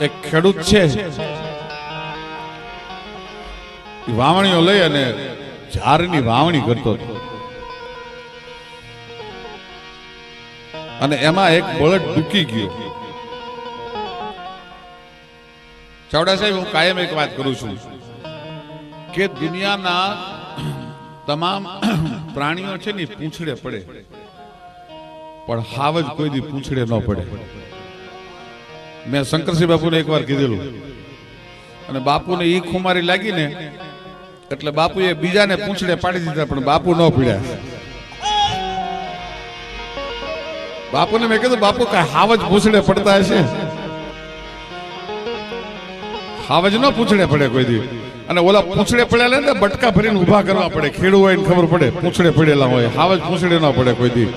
એક ખેડૂત છે વાવણીઓ લઈ અને ઝારની વાવણી કરતો હતો. અને એમાં એક બળદ ડૂકી ગયો. ચાવડા સાહેબ, હું કાયમ એક વાત કરું છું કે દુનિયાના તમામ પ્રાણીઓ છે ને પૂંછડે પડે. પણ હાવ જ કોઈ દી પૂંછડે ન પડે. મેં શંકરસિંહ બાપુને એકવાર કીધેલું. અને બાપુને ઈ ખુમારી લાગી ને એટલે બાપુએ બીજાને પૂંછડે પાડી દીધા, પણ બાપુ ન પીડ્યા. બાપુને મેં કીધું, બાપુ, કઈ હાવજ પૂંછડે પડતા હશે? હાવજ ન પૂંછડે પડે કોઈ દી. અને ઓલા પૂંછડે પડેલા ને બટકા ભરીને ઊભા કરવા પડે. ખેડૂ હોય ખબર પડે, પૂંછડે પડેલા હોય. હાવજ પૂંછડે ન પડે કોઈ દી.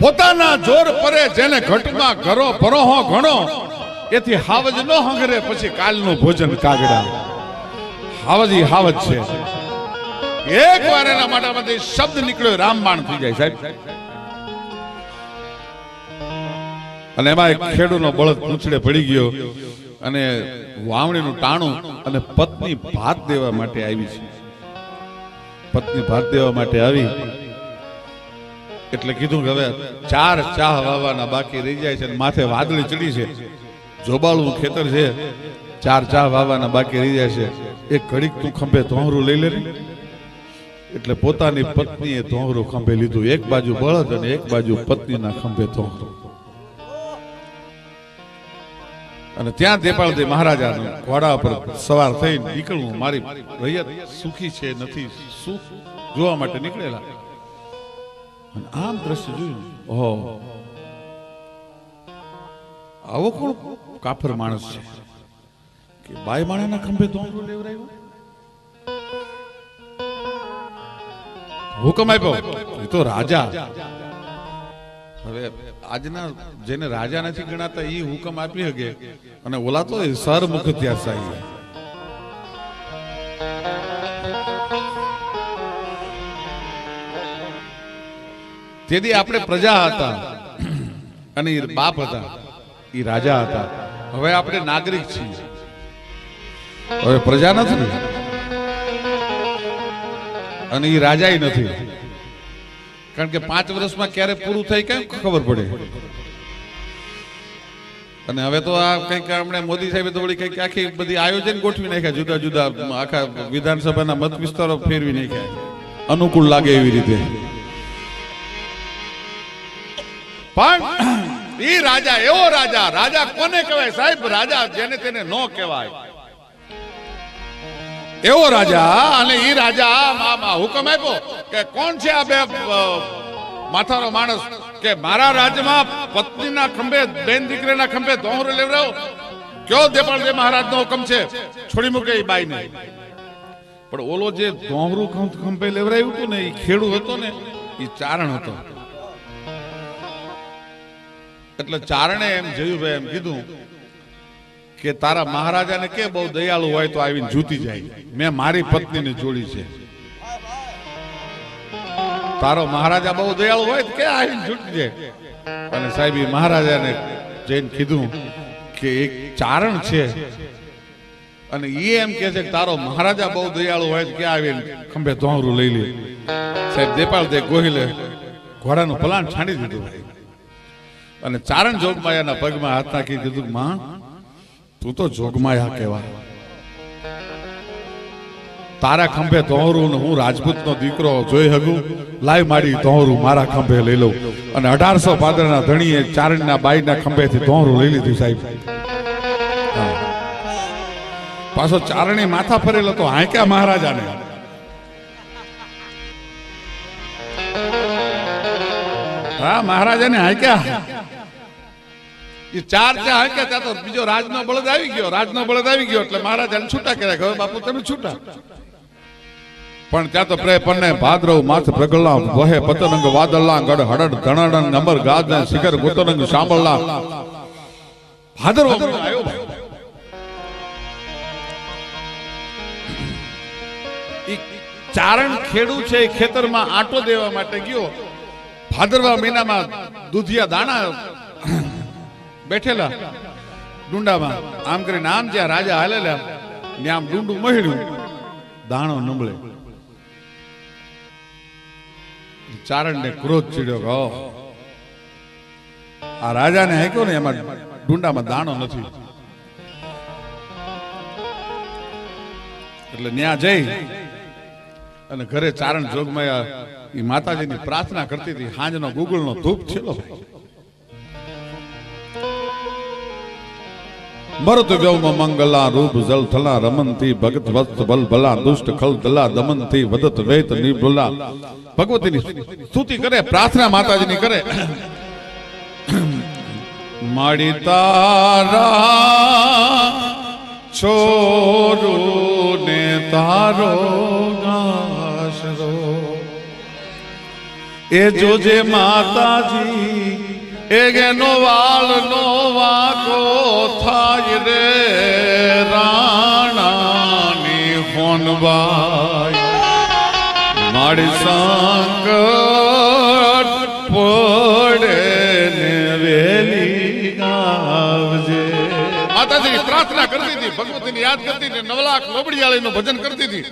પોતાના જોર પરે જેને ઘટમાં ઘરો ભરોહો ઘણો, એથી હાવજ ન હંગરે પછી કાલનું ભોજન કાગડા. હાવજ હાવજ છે. એક વાર એના માટામાંથી શબ્દ નીકળ્યો, રામબાણ થઈ જાય સાહેબ. અને એમાં એક ખેડૂનો બળદ પૂંછડે પડી ગયો અને વાવણીનું ટાણું અને પત્ની ભાત દેવા માટે આવી છે. પત્ની ભાત દેવા માટે આવી. એટલે કીધું કે હવે ચાર ચાહ વાવવાના બાકી રહી જાય છે અને માથે વાદળી ચડી છે. જોબાળું ખેતર છે. ચાર ચાહ વાવવાના બાકી રહી જાય છે. એક ઘડીક તું ખંભે ધોહરું લઈ લે એટલે પોતાની પત્નીએ ધોહરું ખંભે લીધું. એક બાજુ બળદ અને એક બાજુ પત્નીના ખંભે ધોહરું અને ત્યાં દેપાળદેવ મહારાજા ઘોડા પર સવાર થઈ નીકળવું. મારી રૈયત સુખી છે, નથી. સુખ જોવા માટે નીકળેલા? અને આમ દ્રશ્ય જોયું ઓહો. આવો કોણ? કાફર માણસ છે. કે બાય માણાના ખંભે ધોંગરું લેવરાયું? હુકમ આપ્યો. એ તો રાજા. હવે આજના જેને રાજા નથી ગણાતા એ હુકમ આપી શકે. અને ઓલા તો સરમુખ ત્યાસાઈ તેથી આપણે પ્રજા હતા. અને એ બાપ હતા. એ રાજા હતા. હવે આપણે નાગરિક છીએ. હવે પ્રજા નથી અને એ રાજા નથી. કારણ કે પાંચ વર્ષમાં ક્યારે પૂરું થાય કેમ ખબર પડે? અને હવે તો આ કંઈક આપણે મોદી સાહેબે તો વળી કંઈક આખી બધી આયોજન ગોઠવી નાખ્યા, જુદા જુદા આખા વિધાનસભાના મત વિસ્તારો ફેરવી નાખ્યા. અનુકૂળ લાગે એવી રીતે. પણ એ રાજા, એવો રાજા રાજા કોને કહેવાય? સાહેબ, રાજા જેને તેને નો કહેવાય. એવો રાજા, અને ઈ રાજા હુકમ આપ્યો કે કોણ છે આ બે માથાનો માણસ? કે મારા રાજ્યમાં પત્નીના ખંભે, બેન દીકરીના ખંભે દોહરો લેવડાવો. કયો દેપાળ દે મહારાજનો હુકમ છે? છોડી મૂકે ઈ બાઈને. પણ ઓલો જે દોહરું ખંભે લેવડાવ્યું હતું ને એ ખેડૂ હતો ને એ ચારણ હતો. એટલે ચારણે એમ જયુભાઈ એમ કીધું કે તારા મહારાજાને કે બહુ દયાળુ હોય તો આવીને જૂતી જાય. મેં મારી પત્નીને જોડી છે. તારો મહારાજા બહુ દયાળુ હોય કે આવીને જૂટી જાય. અને સાહેબ મહારાજાને જઈને કીધું કે એક ચારણ છે. અને એ એમ કે છે કે તારો મહારાજા બહુ દયાળુ હોય કે આવીને ખંભે ધોરું લઈ લે. સાહેબ, દેપાળ દે ગોહિલે ઘોડાનું પલાણ છાંડી દીધું. ભાઈ અને ચારણ જોગમાયાના પગમાં હાથ નાખી કીધું માં, તું તો જોગમાયા કહેવાય. તારા ખંભે તોહરું હું રાજપૂતનો દીકરો જોઈ હગું. લાઈ માડી તોહરું મારા ખંભે લઈ લઉં. અને અઢારસો પાદરના ધણીએ ચારણના બાઈના ખંભેથી તોહરું લઈ લીધું સાહેબ. પાછો ચારણી માથા ફરેલો તો હાંક્યા મહારાજાને. હા મહારાજાને હાંક્યા. એ ચાર ચા હાંક્યા ત્યાં તો બીજો રાજનો બળદ આવી ગયો, રાજનો બળદ આવી ગયો એટલે મહારાજાને છૂટા કર્યા હવે બાપુ તમે છૂટા. પણ ત્યાં તો પ્રે પન્ને ભાદ્રવ માથ પ્રગલા વહે પતરંગ વાદળના ગડ હડડ ધણડન, નંબર ગાદ શિખર ગુતરંગ સાંભળલા. ભાદ્રવ આવ્યો ચારણ ખેડૂ છે ખેતરમાં આંટો દેવા માટે ગયો. ભાદરવા મહિનામાં દૂધિયા દાણા બેઠેલા ડુંડામાં. આમ કરીને આમ જ્યાં રાજા હાલેલા આમ ડુંડું મહડ્યું, દાણો નમળે. ચારણને ક્રોધ ચીડ્યો આ રાજાને હેક્યો ને એમાં ડુંડામાં દાણો નથી. એટલે ન્યા જઈ અને ઘરે ચારણ જોગમાં એ માતાજીની પ્રાર્થના કરતી હતી. હાંજનો ગુગળનો ધૂપ છેલ્લો મરત વ્યવમાં મંગલા રૂપ જલ થલા રમનથી ભગત વસ્ત બલ ભલા, દુષ્ટ ખલ દલા દમનથી વદત વેત નિભુલા ભગવતીની સ્તુતિ કરે, પ્રાર્થના માતાજીની કરે. માડી તારા છોરો ને તારો આશરો એ જોજે માતાજી એનો વાલ નો વાકો થાય રે રાણાની ફોનબાઈ મારી સંકટ પડે ને વેલી આવજે. માતાજીની પ્રાર્થના કરતી હતી, ભગવતીની યાદ કરતી હતી, નવલાખ લોબડીયાળીનું ભજન કરતી હતી.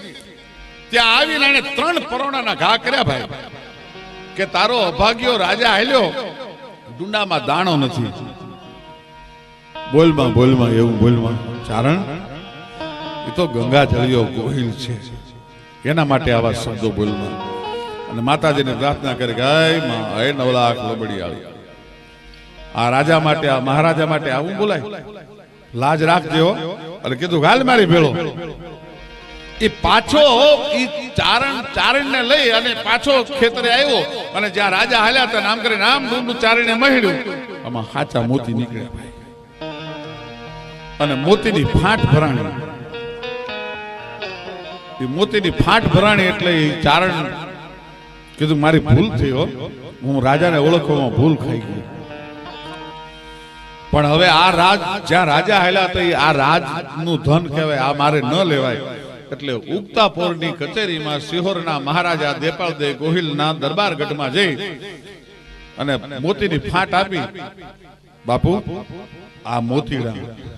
ત્યાં આવીને એને ત્રણ પરોણાના ઘા કર્યા ભાઈ. કે તારો અભાગ્યો રાજા હાલ્યો. ડુંડામાં દાણો નથી. બોલમાં બોલમાં, એવું બોલમાં. ચારણ, એ તો ગંગા જળિયો ગોહિલ છે. એના માટે આવા શબ્દો બોલમાં. અને માતાજીને પ્રાર્થના કરે કે, હે માં, હે નવલાખ લબડી આવી આ રાજા માટે, આ મહારાજા માટે આવું બોલાય? લાજ રાખજો. અને કીધું ગાલ મારી ભેળો. એ પાછો ઈ ચારણ ને લઈ અને પાછો ખેતરે આવ્યો અને જ્યાં રાજા હાલ્યા હતા, નામ કરીને આમ ડુંડું ચારણે મહડ્યું. આમાં હાચા મોતી નીકળ્યા ભાઈ. અને મોતીની ફાંટ ભરાણી. એ મોતીની ફાંટ ભરાણી એટલે એ ચારણ કીધું, મારી ભૂલ થઈ હો. હું રાજાને ઓળખવામાં ભૂલ ખાઈ ગઈ પણ હવે આ રાજ, જ્યાં રાજા હાલ્યા હતા, એ આ રાજનું ધન કહેવાય, આ મારે ન લેવાય. એટલે ઉગતા પોરની કચેરીમાં સિહોરના મહારાજા દેપાળ દે ગોહિલના દરબારગઢમાં જઈ અને મોતીની ફાટ આપી. બાપુ, આ મોતીડા,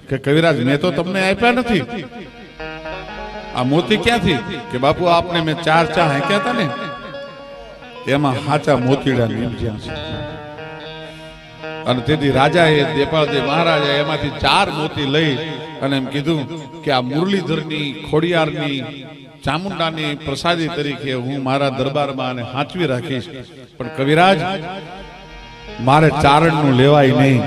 કે કવિરાજ, મેં તો તમને આપ્યા નથી. આ મોતી ક્યાંથી? કે બાપુ, આપને મેં ચાર ચા હાંક્યા હતા ને? એમાં હાચા મોતીડા નીમજ્યા છે. અને તેથી રાજાએ દેપાળદેવ મહારાજા એમાંથી ચાર મોતી લઈ અને એમ કીધું કે આ મુરલીધરની ખોડિયારની ચામુંડાની પ્રસાદી તરીકે હું મારા દરબારમાં આને હાંચવી રાખીશ. પણ કવિરાજ, મારે ચારણનું લેવાય નહીં.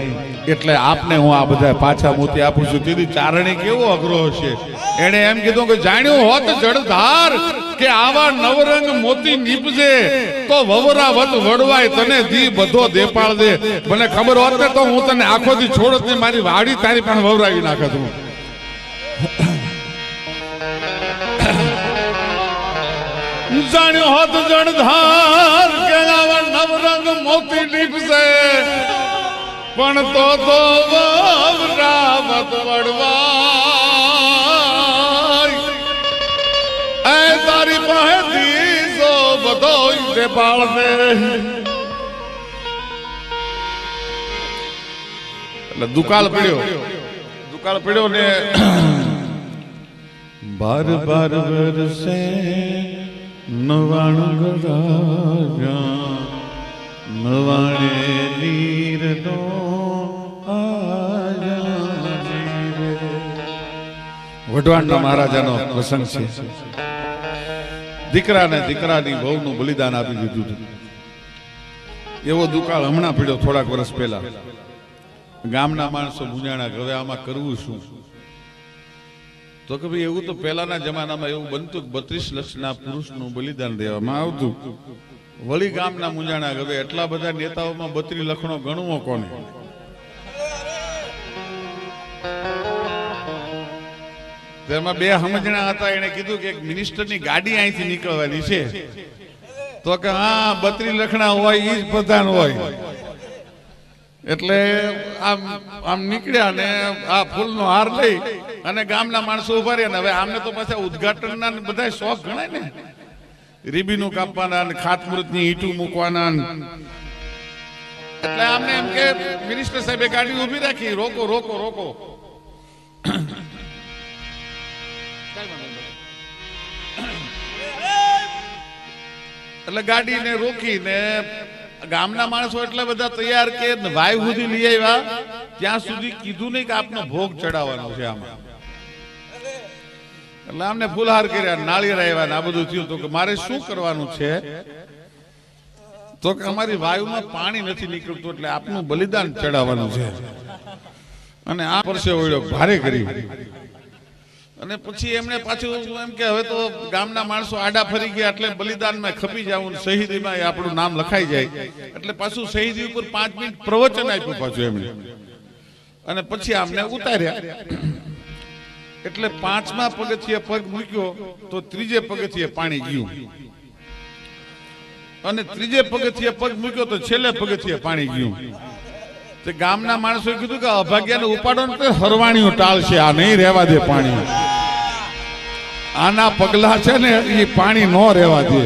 એટલે આપને હું આ બધા પાછા મોતી આપું છું. તેથી ચારણી કેવો અઘરો હશે? એને એમ કીધું કે જાણ્યું હોત જળધાર કે આવા નવરંગ મોતી નીપજે, તો વવરાવત વડવાય, તને દી બધો દેપાળ દે. મને ખબર હોત ને તો હું તને આખો દી છોડત ને મારી વાડી તારી પણ વવરાવી નાખત હું. જાણ્યું હોત જળધાર કે આવા નવરંગ મોતી નીપજે પણ તો તો વવરાવત વડવા એ તારી પાસે સો બધો તે પાળને એટલે દુકાળ પડ્યો. દુકાળ પડ્યો ને બાર બાર વર્ષે નવાણું ગરાજા નવાણે નીરનો આયા વઢવાણના મહારાજાનો પ્રસંગ છે. દીકરાને દીકરાની વહુનું બલિદાન આપી દીધું હતું. એવો દુકાળ હમણાં પીડ્યો થોડાક વર્ષ પહેલા. ગામના માણસો મૂંઝાણા હવે આમાં કરવું શું? તો કે ભાઈ એવું તો પહેલાના જમાનામાં એવું બનતું બત્રીસ લક્ષના પુરુષનું બલિદાન દેવામાં આવતું. વળી ગામના મૂંઝાણા હવે એટલા બધા નેતાઓમાં બત્રી લખણો ગણવો કોને? તેમાં બે સમજણા હતા. એને કીધું કે એક મિનિસ્ટરની ગાડી અહીંથી નીકળવાની છે. તો કે હા બત્રી લખણા હોય એ જ પ્રધાન હોય. એટલે આમ આમ નીકળ્યા ને આ ફૂલનો હાર લઈ અને ગામના માણસો ઊભા રહ્યા ને. હવે આમને તો પાછા ઉદ્ઘાટનના ને બધા શોખ ગણાય ને. રીબીનું કાપવાના ને, ખાતમુહૂર્તની ઈંટું મૂકવાના એટલે આમને એમ કે, મિનિસ્ટર સાહેબે ગાડી ઊભી રાખી. રોકો રોકો રોકો. કાંઈ વાંધો. એટલે ગાડીને રોકીને ગામના માણસો એટલા બધા તૈયાર કે વાય સુધી લઈ આવ્યા, ત્યાં સુધી કીધું નહીં કે આપનો ભોગ ચડાવવાનો છે આમાં. એટલે આમને ફુલહાર કર્યા, નાળિયેર આવ્યા ને આ બધું થયું તો કે મારે શું કરવાનું છે? તો કે અમારી વાયુમાં પાણી નથી નીકળતું એટલે આપનું બલિદાન ચડાવવાનું છે. અને આ પરસે ઓળ્યો ભારે કરી અને પછી એમણે પાછું એમ કે હવે તો ગામના માણસો આડા ફરી ગયા એટલે બલિદાનમાં ખપી જવું શહીદીમાં આપણું નામ લખાઈ જાય. એટલે પાછું શહીદી ઉપર પાંચ મિનિટ પ્રવચન આપ્યું પાછું એમણે. અને પછી આમને ઉતાર્યા. એટલે પાંચમા પગથિયે પગ મૂક્યો તો ત્રીજે પગથિયે પાણી ગયું. અને ત્રીજે પગથિયે પગ મૂક્યો તો છેલ્લે પગથિયે પાણી ગયું. તે ગામના માણસોએ કીધું કે અભાગ્યાને ઉપાડો ને હરવાણીઓ ટાળશે, આ નહીં રહેવા દે પાણી. આના પગલા છે ને એ પાણી ન રહેવા દે.